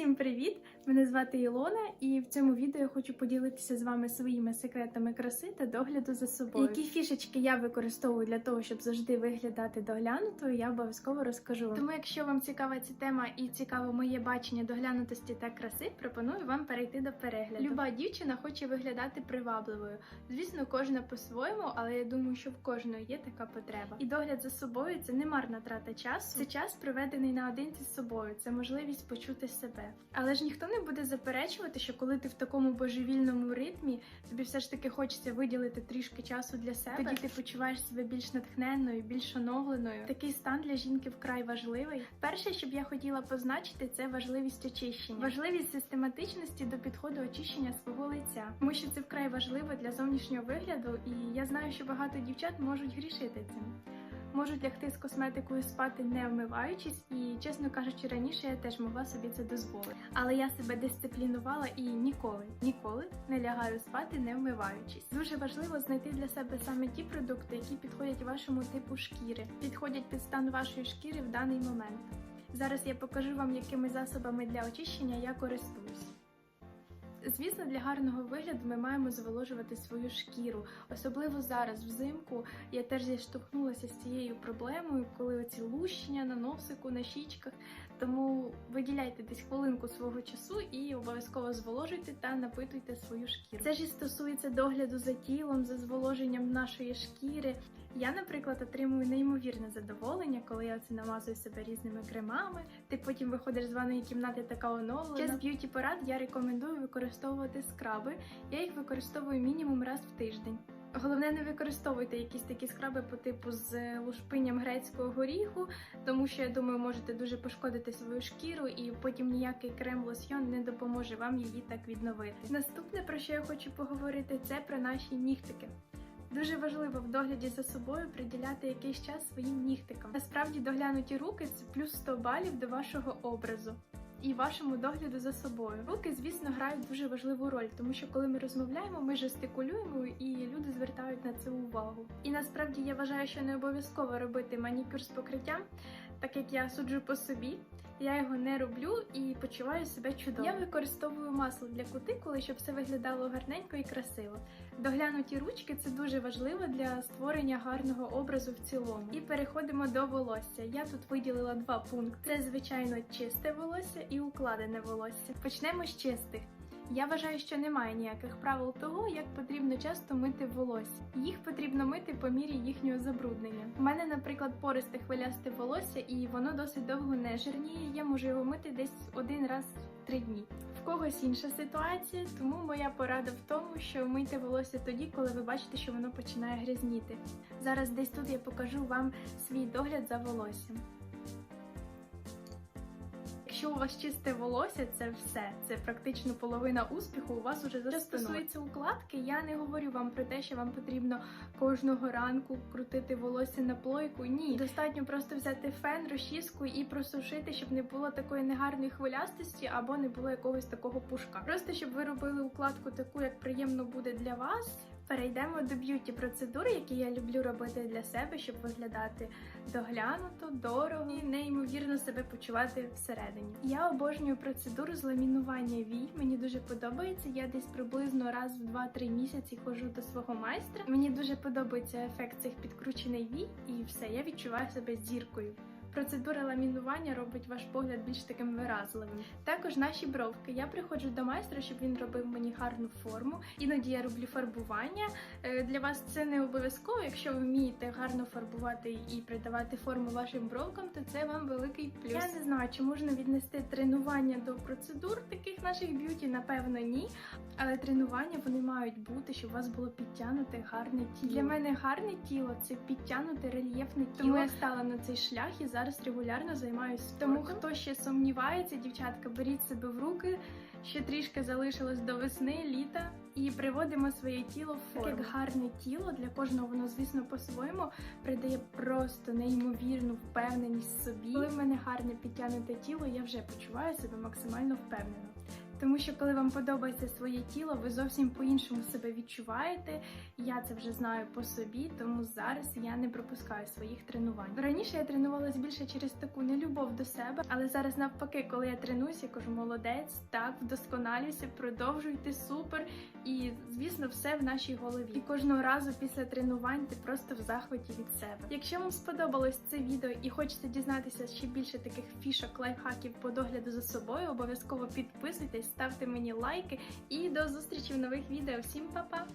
Всім привіт! Мене звати Ілона, і в цьому відео я хочу поділитися з вами своїми секретами краси та догляду за собою. Які фішечки я використовую для того, щоб завжди виглядати доглянутою, я обов'язково розкажу. Тому, якщо вам цікава ця тема і цікаво моє бачення доглянутості та краси, пропоную вам перейти до перегляду. Люба дівчина хоче виглядати привабливою. Звісно, кожна по-своєму, але я думаю, що в кожної є така потреба. І догляд за собою це не марна трата часу. Це час проведений наодинці з собою. Це можливість почути себе. Але ж ніхто не буде заперечувати, що коли ти в такому божевільному ритмі, тобі все ж таки хочеться виділити трішки часу для себе. Тоді ти почуваєш себе більш натхненною, більш оновленою. Такий стан для жінки вкрай важливий. Перше, що б я хотіла позначити, це важливість очищення, важливість систематичності до підходу очищення свого лиця, тому що це вкрай важливо для зовнішнього вигляду, і я знаю, що багато дівчат можуть грішити цим. Можуть лягти з косметикою спати не вмиваючись, і чесно кажучи, раніше я теж могла собі це дозволити. Але я себе дисциплінувала і ніколи, ніколи не лягаю спати не вмиваючись. Дуже важливо знайти для себе саме ті продукти, які підходять вашому типу шкіри, підходять під стан вашої шкіри в даний момент. Зараз я покажу вам, якими засобами для очищення я користуюсь. Звісно, для гарного вигляду ми маємо зволожувати свою шкіру. Особливо зараз, взимку, я теж зіштовхнулася з цією проблемою, коли оці лущення на носику, на щічках. Тому виділяйте десь хвилинку свого часу і обов'язково зволожуйте та напитуйте свою шкіру. Це ж і стосується догляду за тілом, за зволоженням нашої шкіри. Я, наприклад, отримую неймовірне задоволення, коли я це намазую себе різними кремами. Ти потім виходиш з ванної кімнати така оновлена. Ще б'юті порад я рекомендую використовувати скраби. Я їх використовую мінімум раз в тиждень. Головне, не використовуйте якісь такі скраби по типу з лушпинням грецького горіху, тому що я думаю, можете дуже пошкодити свою шкіру, і потім ніякий крем лосьйон не допоможе вам її так відновити. Наступне про що я хочу поговорити, це про наші нігтики. Дуже важливо в догляді за собою приділяти якийсь час своїм нігтикам. Насправді доглянуті руки це плюс 100 балів до вашого образу. І вашому догляду за собою. Руки, звісно, грають дуже важливу роль, тому що коли ми розмовляємо, ми жестикулюємо і люди звертають на це увагу. І насправді я вважаю, що не обов'язково робити манікюр з покриттям, так як я суджу по собі. Я його не роблю і почуваю себе чудово. Я використовую масло для кутикули, щоб все виглядало гарненько і красиво. Доглянуті ручки це дуже важливо для створення гарного образу в цілому. І переходимо до волосся. Я тут виділила два пункти: це звичайно чисте волосся і укладене волосся. Почнемо з чистих. Я вважаю, що немає ніяких правил того, як потрібно часто мити волосся. Їх потрібно мити по мірі їхнього забруднення. У мене, наприклад, пористе хвилясте волосся, і воно досить довго не жирніє. Я можу його мити десь один раз в три дні. В когось інша ситуація, тому моя порада в тому, що мийте волосся тоді, коли ви бачите, що воно починає грязніти. Зараз десь тут я покажу вам свій догляд за волоссям. Якщо у вас чисте волосся, це все. Це практично половина успіху. У вас уже за Що стосується укладки. Я не говорю вам про те, що вам потрібно кожного ранку крутити волосся на плойку. Ні, достатньо просто взяти фен, розчіску і просушити, щоб не було такої негарної хвилястості або не було якогось такого пушка. Просто щоб ви робили укладку таку, як приємно буде для вас. Перейдемо до б'юті процедури, які я люблю робити для себе, щоб виглядати доглянуто, дорого і неймовірно себе почувати всередині. Я обожнюю процедуру з ламінування вій. Мені дуже подобається. Я десь приблизно раз в 2-3 місяці ходжу до свого майстра. Мені дуже подобається ефект цих підкручених вій, і все, я відчуваю себе зіркою. Процедура ламінування робить ваш погляд більш таким виразливим. Також наші бровки. Я приходжу до майстра, щоб він робив мені гарну форму. Іноді я роблю фарбування. Е, Для вас це не обов'язково. Якщо ви вмієте гарно фарбувати і придавати форму вашим бровкам, то це вам великий плюс. Я не знаю, чи можна віднести тренування до процедур таких наших б'юті, напевно, ні. Але тренування вони мають бути, щоб у вас було підтягнуте гарне тіло. Для мене гарне тіло це підтягнуте рельєфне тіло. Тому я стала на цей шлях і зараз регулярно займаюся спортом. Тому хто ще сумнівається, дівчатка, беріть себе в руки. Ще трішки залишилось до весни, літа, і приводимо своє тіло в форму. Так як гарне тіло для кожного воно, звісно, по-своєму придає просто неймовірну впевненість в собі. Коли в мене гарне підтягнуте тіло, я вже почуваю себе максимально впевнено. Тому що коли вам подобається своє тіло, ви зовсім по-іншому себе відчуваєте. Я це вже знаю по собі, тому зараз я не пропускаю своїх тренувань. Раніше я тренувалась більше через таку нелюбов до себе, але зараз навпаки, коли я тренуюся, я кажу, молодець, так, вдосконалюйся, продовжуйте супер. І звісно, все в нашій голові. І кожного разу після тренувань ти просто в захваті від себе. Якщо вам сподобалось це відео і хочете дізнатися ще більше таких фішок, лайфхаків по догляду за собою, обов'язково підписуйтесь, ставте мені лайки і до зустрічі в нових відео. Всім па-па!